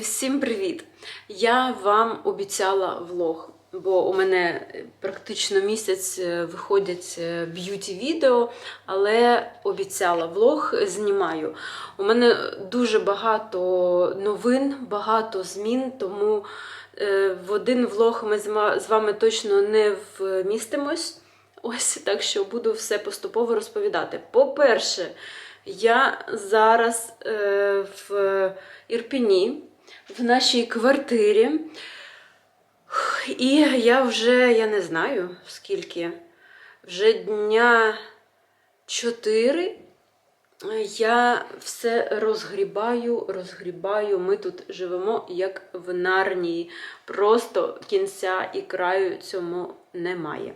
Всім привіт! Я вам обіцяла влог, бо у мене практично місяць е, виходять б'юті відео, але обіцяла влог знімаю. У мене дуже багато новин, багато змін, тому е, в один влог ми з вами точно не вмістимось. Ось так що буду все поступово розповідати. По-перше, я зараз е, в Ірпіні, в нашій квартирі. І я вже, я не знаю скільки, вже дня 4 я все розгрібаю, розгрібаю. Ми тут живемо як в нарнії. Просто кінця і краю цьому немає.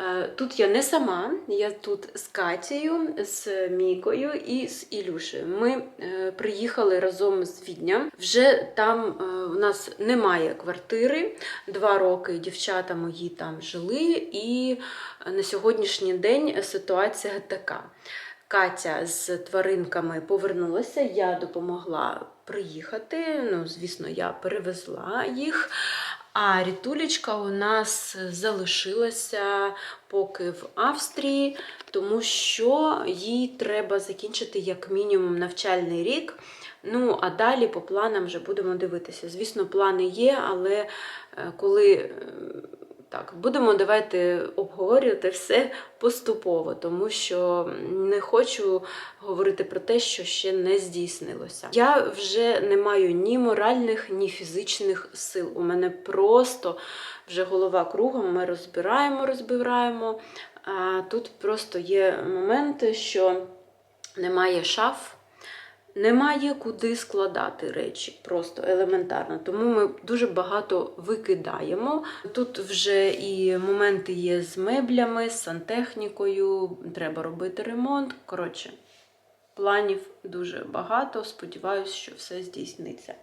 Е, Тут я не сама, я тут з Катією, з Мікою і з Ілюшею. Ми е, приїхали разом з Відня. Вже там е, у нас немає квартири. Два роки дівчата мої там жили, і на сьогоднішній день ситуація така. Катя з тваринками повернулася, я допомогла приїхати. Ну, звісно, я перевезла їх. А Рітулечка у нас залишилася поки в Австрії, тому що їй треба закінчити як мінімум навчальний рік. Ну, а далі по планам вже будемо дивитися. Звісно, плани є, але е, коли е, так, будемо давайте обговорювати все поступово, тому що не хочу говорити про те, що ще не здійснилося. Я вже не маю ні моральних, ні фізичних сил. У мене просто вже голова кругом. Ми розбираємо, розбираємо. А тут просто є моменти, що немає шаф. Немає куди складати речі, просто елементарно. Тому ми дуже багато викидаємо. Тут вже і моменти є з меблями, з сантехнікою, треба робити ремонт. Коротше, планів дуже багато. Сподіваюся, що все здійсниться.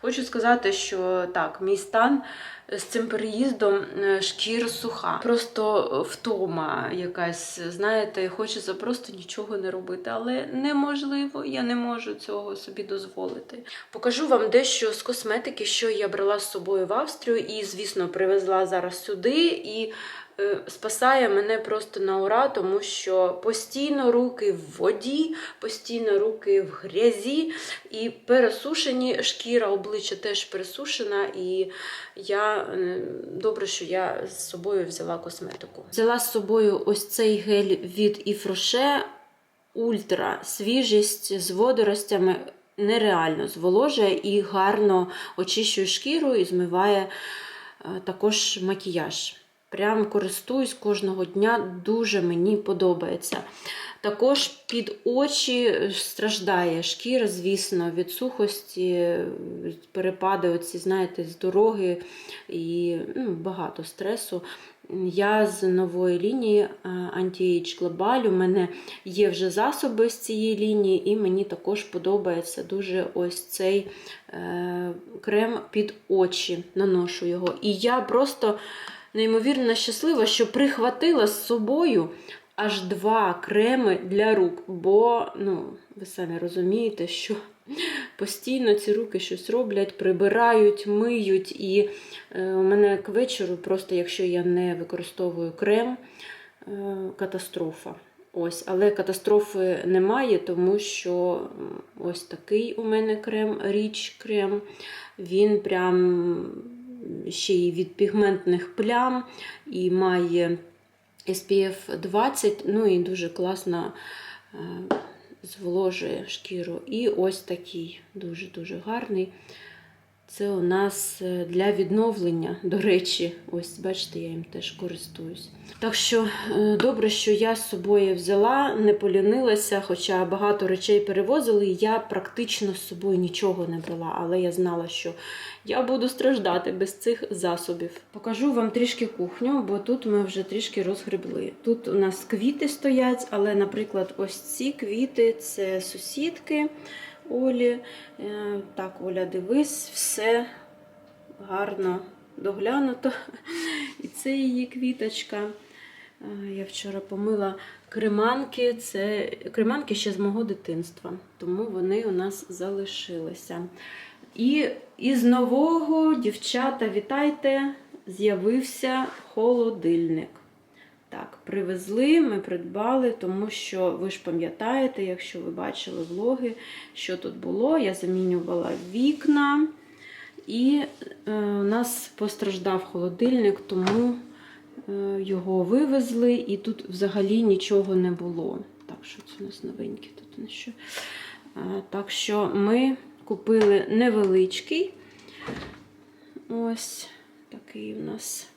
Хочу сказати, що так, мій стан з цим переїздом е, шкіра суха. Просто втома якась, знаєте, хочеться просто нічого не робити, але неможливо, я не можу цього собі дозволити. Покажу вам дещо з косметики, що я брала з собою в Австрію, і, звісно, привезла зараз сюди. І е, спасає мене просто на ура, тому що постійно руки в воді, постійно руки в грязі і пересушені, шкіра обличчя теж пересушена, і я е, добре, що я з собою взяла косметику. Взяла з собою ось цей гель від Іфроше ультра свіжість з водоростями. Нереально зволожує і гарно очищує шкіру і змиває е, також макіяж. Прям користуюсь кожного дня, дуже мені подобається. Також під очі страждає шкіра, звісно, від сухості, перепади, оці, знаєте, з дороги і ну, багато стресу. Я з нової лінії е, Anti-Age Global, у мене є вже засоби з цієї лінії, і мені також подобається дуже ось цей е, крем під очі. Наношу його. І я просто неймовірно щаслива, що прихватила з собою аж два креми для рук. Бо, ну, ви самі розумієте, що постійно ці руки щось роблять, прибирають, миють. І е, у мене к вечору, просто якщо я не використовую крем, е, катастрофа. Ось, але катастрофи немає, тому що ось такий у мене крем, річ крем. Він прям ще й від пігментних плям і має SPF 20, ну і дуже класно е, зволожує шкіру. І ось такий дуже-дуже гарний. Це у нас е, для відновлення, до речі, ось бачите, я їм теж користуюсь. Так що е, добре, що я з собою взяла, не полінилася, хоча багато речей перевозили, і я практично з собою нічого не брала, але я знала, що я буду страждати без цих засобів. Покажу вам трішки кухню, бо тут ми вже трішки розгребли. Тут у нас квіти стоять, але, наприклад, ось ці квіти це сусідки. Олі. Е, Так, Оля, дивись, все гарно доглянуто. І це її квіточка. Е, Я вчора помила креманки. Це креманки ще з мого дитинства, тому вони у нас залишилися. І із нового, дівчата, вітайте, з'явився холодильник. Так, привезли, ми придбали, тому що ви ж пам'ятаєте, якщо ви бачили влоги, що тут було. Я замінювала вікна, і е, у нас постраждав холодильник, тому е, його вивезли, і тут взагалі нічого не було. Так, що це у нас новеньке тут що. Е, так що ми купили невеличкий. Ось такий у нас.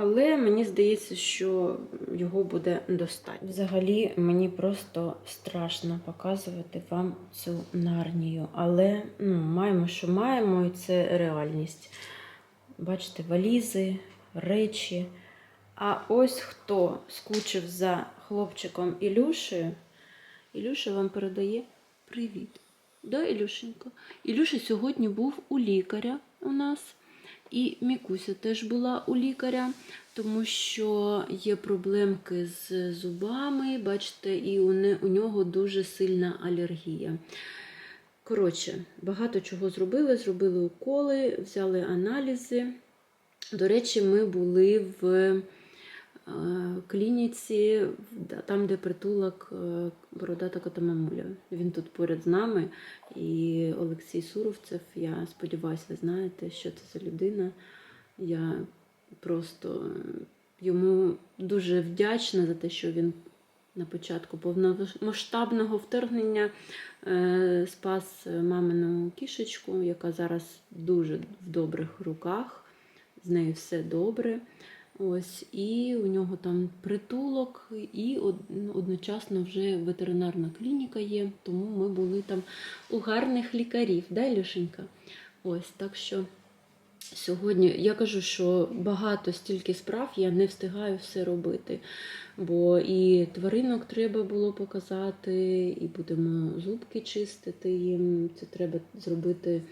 Але мені здається, що його буде достатньо. Взагалі, мені просто страшно показувати вам цю нарнію. Але ну, маємо, що маємо, і це реальність. Бачите, валізи, речі. А ось хто скучив за хлопчиком Ілюшею, Ілюша вам передає привіт. Да, Ілюшенька? Ілюша сьогодні був у лікаря у нас. І Мікуся теж була у лікаря, тому що є проблемки з зубами, бачите, і у, не, у нього дуже сильна алергія. Коротше, багато чого зробили. Зробили уколи, взяли аналізи. До речі, ми були в клініці, там, де притулок е, Бородата кота мамуля. Він тут поряд з нами. І Олексій Суровцев, я сподіваюся, ви знаєте, що це за людина. Я просто йому дуже вдячна за те, що він на початку повномасштабного вторгнення е, спас мамину кішечку, яка зараз дуже в добрих руках. З нею все добре. Ось, і у нього там притулок, і одночасно вже ветеринарна клініка є, тому ми були там у гарних лікарів, да, Ілюшенька? Ось, так що сьогодні я кажу, що багато стільки справ я не встигаю все робити. Бо і тваринок треба було показати, і будемо зубки чистити їм. Це треба зробити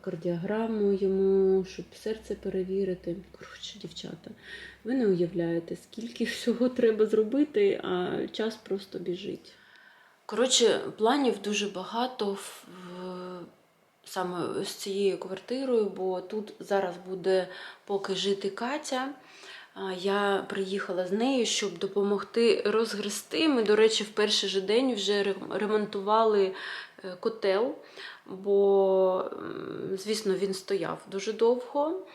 кардіограму йому, щоб серце перевірити. Коротше, дівчата, ви не уявляєте, скільки всього треба зробити, а час просто біжить. Коротше, планів дуже багато в, в- саме з цією квартирою, бо тут зараз буде поки жити Катя. Я приїхала з нею, щоб допомогти розгрести. Ми, до речі, в перший же день вже ремонтували е, котел, бо, звісно, він стояв дуже довго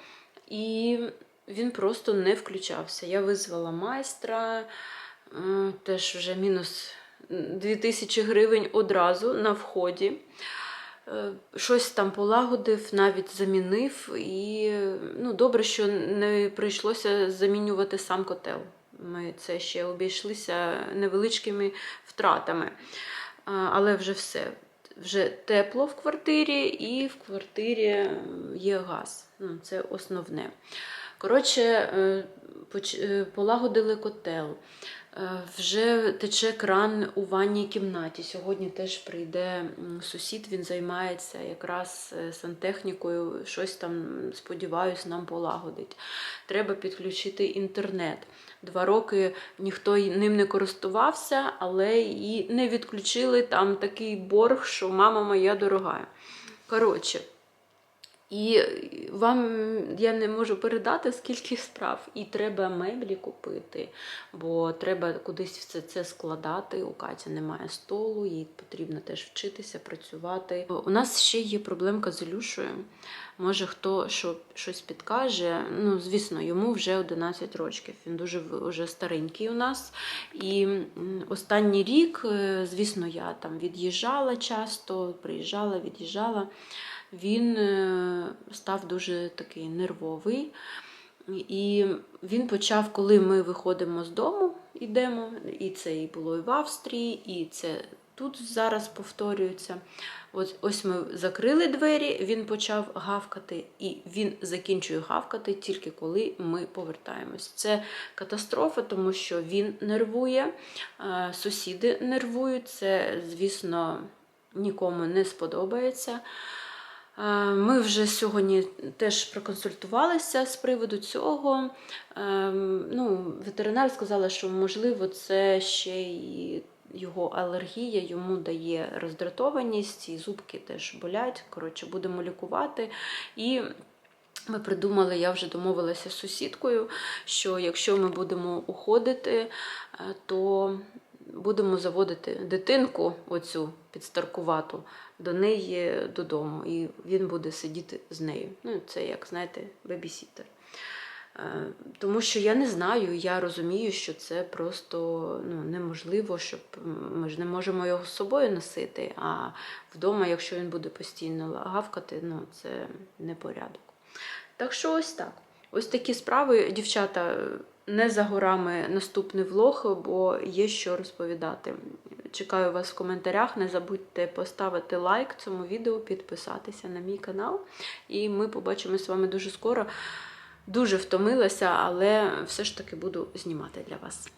і він просто не включався. Я визвала майстра, е, теж вже мінус 2000 гривень одразу на вході. Е, Щось там полагодив, навіть замінив, і ну, добре, що не прийшлося замінювати сам котел. Ми це ще обійшлися невеличкими втратами. Але вже все. Вже тепло в квартирі, і в квартирі є газ. Ну, це основне. Коротше, е, е, полагодили котел. Е, Вже тече кран у ванній кімнаті. Сьогодні теж прийде сусід, він займається якраз е, сантехнікою, щось там, сподіваюсь, нам полагодить. Треба підключити інтернет. Два роки ніхто ним не користувався, але і не відключили там такий борг, що мама моя дорога. Коротше, і вам я не можу передати, скільки справ. І треба меблі купити, бо треба кудись все це складати. У Каті немає столу, їй потрібно теж вчитися, працювати. У нас ще є проблемка з Ілюшею. Може, хто що, щось підкаже. Ну, звісно, йому вже 11 років. Він дуже вже старенький у нас. І останній рік, е, звісно, я там від'їжджала часто, приїжджала, від'їжджала він е, став дуже такий нервовий. І він почав, коли ми виходимо з дому, йдемо, і це і було і в Австрії, і це тут зараз повторюється. Ось, ось ми закрили двері, він почав гавкати, і він закінчує гавкати тільки коли ми повертаємось. Це катастрофа, тому що він нервує, е, сусіди нервують. Це, звісно, нікому не сподобається. Е, Ми вже сьогодні теж проконсультувалися з приводу цього. Ем, Ну, ветеринар сказала, що можливо це ще й його алергія йому дає роздратованість, і зубки теж болять. Коротше, будемо лікувати. І ми придумали, я вже домовилася з сусідкою, що якщо ми будемо уходити, е, то будемо заводити дитинку, оцю підстаркувату, до неї додому, і він буде сидіти з нею. Ну, це як, знаєте, бебісітер. Е, Тому що я не знаю, я розумію, що це просто ну, неможливо, щоб ми ж не можемо його з собою носити. А вдома, якщо він буде постійно гавкати, ну це непорядок. Так що ось так. Ось такі справи, дівчата, не за горами наступний влог, бо є що розповідати. Чекаю вас в коментарях. Не забудьте поставити лайк цьому відео, підписатися на мій канал. І ми побачимося з вами дуже скоро. Дуже втомилася, але все ж таки буду знімати для вас.